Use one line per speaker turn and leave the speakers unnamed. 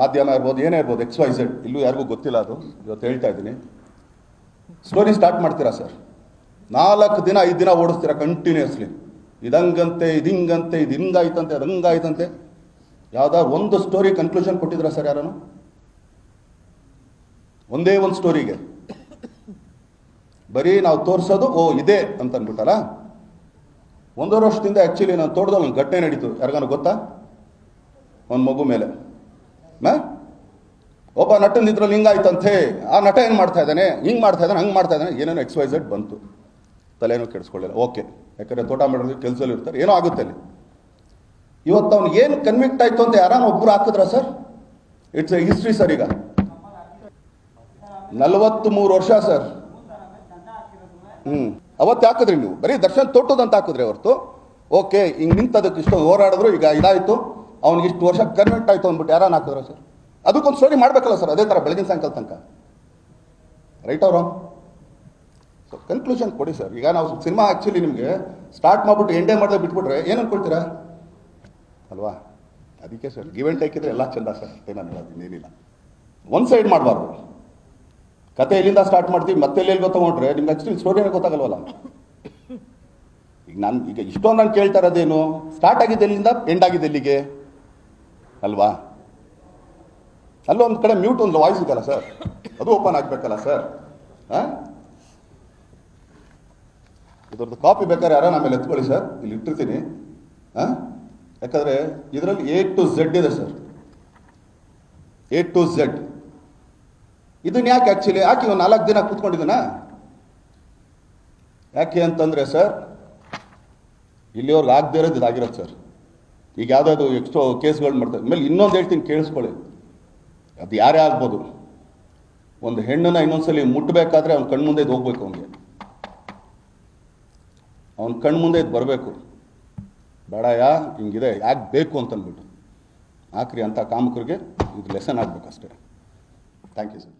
ಮಾಧ್ಯಮ ಇರ್ಬೋದು, ಏನೇ ಇರ್ಬೋದು ಎಕ್ಸ್ ವೈ ಝೆಡ್ ಇಲ್ಲೂ ಯಾರಿಗೂ ಗೊತ್ತಿಲ್ಲ ಅದು. ಇವತ್ತು ಹೇಳ್ತಾ ಇದ್ದೀನಿ. ಸ್ಟೋರಿ ಸ್ಟಾರ್ಟ್ ಮಾಡ್ತೀರಾ ಸರ್ ನಾಲ್ಕು ದಿನ, ಐದು ದಿನ ಓಡಿಸ್ತೀರಾ ಕಂಟಿನ್ಯೂಸ್ಲಿ ಇದಂಗಂತೆ, ಇದಿಂಗಂತೆ ಇದು ಹಿಂಗಾಯ್ತಂತೆ ಅದು ಹಂಗಾಯ್ತಂತೆ ಯಾವ್ದಾದ್ರು ಒಂದು ಸ್ಟೋರಿ ಕನ್ಕ್ಲೂಷನ್ ಕೊಟ್ಟಿದ್ರಾ ಸರ್ ಯಾರನ್ನು? ಒಂದೇ ಒಂದು ಸ್ಟೋರಿಗೆ ಬರೀ ನಾವು ತೋರಿಸೋದು, ಓ, ಇದೆ ಅಂತ ಅಂದ್ಬಿಟ್ಟಲ್ಲ? ಒಂದೂವರೆ ವರ್ಷದಿಂದ ಆ್ಯಕ್ಚುಲಿ ನಾನು ತೋಟದಲ್ಲಿ ಒಂದು ಘಟನೆ ನಡೀತು. ಯಾರಿಗಾನು ಗೊತ್ತಾ? ಒಂದು ಮಗು ಮೇಲೆ. ಒಬ್ಬ ನಟನ ಇದ್ರಲ್ಲಿ ಹಿಂಗಾಯ್ತಂತೆ. ಆ ನಟ ಏನು ಮಾಡ್ತಾ ಇದ್ದಾನೆ? ಹಿಂಗೆ ಮಾಡ್ತಾ ಇದ್ದಾನೆ, ಹಂಗೆ ಮಾಡ್ತಾ ಇದ್ದಾನೆ. ವೈ ಝೆಡ್ ಬಂತು. ತಲೆನೂ ಕೆಡಿಸ್ಕೊಳ್ಳಿಲ್ಲ. ಓಕೆ. ಯಾಕಂದರೆ ತೋಟ ಮಾಡಿದ್ರೆ ಕೆಲಸದಲ್ಲಿ ಇರ್ತಾರೆ. ಏನೋ ಆಗುತ್ತೆ ಅಲ್ಲಿ. ಇವತ್ತು ಅವ್ನು ಏನು ಕನ್ವಿಕ್ಟ್ ಆಯಿತು ಅಂತ ಯಾರು ಒಬ್ಬರು ಹಾಕಿದ್ರ sir? It's a history sir ಈಗ. ನಲವತ್ತ್ಮೂರು ವರ್ಷ ಸರ್. ಹ್ಞೂ ಅವತ್ತು ಹಾಕಿದ್ರಿ ನೀವು? ಬರೀ ದರ್ಶನ್ ತೊಟ್ಟದಂತ ಹಾಕಿದ್ರಿ ಹೊರತು ಓಕೆ, ಹಿಂಗೆ ನಿಂತದಕ್ಕೆ ಇಷ್ಟು ಹೋರಾಡಿದ್ರು, ಈಗ ಇದಾಯಿತು. ಅವ್ನಿಗೆ ಇಷ್ಟು ವರ್ಷ ಕನ್ವೆಂಟ್ ಆಯಿತು ಅಂದ್ಬಿಟ್ಟು ಯಾರನ್ನ ಹಾಕಿದ್ರ ಸರ್? ಅದಕ್ಕೊಂದು ಸ್ಟೋರಿ ಮಾಡಬೇಕಲ್ಲ ಸರ್, ಅದೇ ಥರ ಬೆಳಗಿನ ಸಾಯಂಕಾಲ ತನಕ. ರೈಟ್ ಅವ್ರ ಸೊ ಕನ್ಕ್ಲೂಷನ್ ಕೊಡಿ ಸರ್. ಈಗ ನಾವು ಸಿನಿಮಾ ಆ್ಯಕ್ಚುಲಿ ನಿಮಗೆ ಸ್ಟಾರ್ಟ್ ಮಾಡ್ಬಿಟ್ಟು ಎಂಡೇ ಮಾಡ್ದೆ ಬಿಟ್ಬಿಟ್ರೆ ಏನು ಅನ್ಕೊಳ್ತೀರಾ? ಅಲ್ವಾ? ಅದಕ್ಕೆ ಸರ್ ಗಿವ್ ಆ್ಯಂಡ್ ಟೇಕ್ ಇದ್ರೆ ಎಲ್ಲ ಚಂದ ಸರ್. ನಾನು ಹೇಳೋದು ಇನ್ನೇನಿಲ್ಲ ಒನ್ ಸೈಡ್ ಮಾಡಬಾರ್ದು. ಕತೆ ಎಲ್ಲಿಂದ ಸ್ಟಾರ್ಟ್ ಮಾಡ್ತೀವಿ, ಮತ್ತೆ ಎಲ್ಲಿ ಗೊತ್ತಗೊಂಡ್ರೆ ನಿಮ್ಗೆ ಆ್ಯಕ್ಚುಲಿ ಏನೋ ಗೊತ್ತಾಗಲ್ವಲ್ಲ? ಈಗ ನಾನು, ಈಗ ಇಷ್ಟೊಂದು ನಾನು ಕೇಳ್ತಾ ಇರೋದೇನು? ಸ್ಟಾರ್ಟ್ ಆಗಿದ್ದೆಲ್ಲಿಂದ ಎಂಡ್ ಆಗಿದ್ದು ಎಲ್ಲಿಗೆ ಅಲ್ವಾ? ಅಲ್ಲೊಂದು ಕಡೆ ಮ್ಯೂಟ್ ಒಂದು ವಾಯ್ಸ್ ಇದೆಯಲ್ಲ ಸರ್? ಅದು ಓಪನ್ ಆಗಬೇಕಲ್ಲ ಸರ್? ಹಾಂ? ಇದ್ರದ್ದು ಕಾಪಿ ಬೇಕಾದ್ರೆ ಯಾರೋ ಆಮೇಲೆ ಎತ್ಕೊಳ್ಳಿ ಸರ್. ಇಲ್ಲಿ ಇಟ್ಟಿರ್ತೀನಿ. ಹಾಂ? ಯಾಕಂದರೆ ಇದರಲ್ಲಿ ಎ ಟು ಝೆಡ್ ಇದೆ ಸರ್. ಎ ಟು ಝೆಡ್ ಇದನ್ನ ಯಾಕೆ ಆ್ಯಕ್ಚುಲಿ ಯಾಕೆ ಇವ್ ನಾಲ್ಕು ದಿನ ಕೂತ್ಕೊಂಡಿದ್ದೀನಾ? ಯಾಕೆ ಅಂತಂದರೆ ಸರ್ ಇಲ್ಲಿಯವ್ರಿಗೆ ಆಗದೇ ಇರೋದು ಇದಾಗಿರೋದು ಸರ್. ಈಗ ಯಾವುದಾದ್ರು ಎಕ್ಸ್ಟ್ರಾ ಕೇಸ್ಗಳು ಮಾಡ್ತಾರೆ ಆಮೇಲೆ ಇನ್ನೊಂದು ಹೇಳ್ತೀನಿ, ಕೇಳಿಸ್ಕೊಳ್ಳಿ. ಅದು ಯಾರೇ ಆಗ್ಬೋದು. ಒಂದು ಹೆಣ್ಣನ್ನ ಇನ್ನೊಂದ್ಸಲಿ ಮುಟ್ಟಬೇಕಾದ್ರೆ ಅವ್ನ ಕಣ್ಮುಂದೆ ಇದು ಹೋಗ್ಬೇಕು ಅವನಿಗೆ. ಅವನ ಕಣ್ಮುಂದೆ ಇದು ಬರಬೇಕು. ಬೇಡಯ್ಯ ಹಿಂಗಿದೆ, ಯಾಕೆ ಬೇಕು ಅಂತಂದ್ಬಿಟ್ಟು ಆಕ್ರಿ ಅಂತ ಕಾಮಕರಿಗೆ ಇದು ಲೆಸನ್ ಆಗಬೇಕಷ್ಟೇ. Thank you sir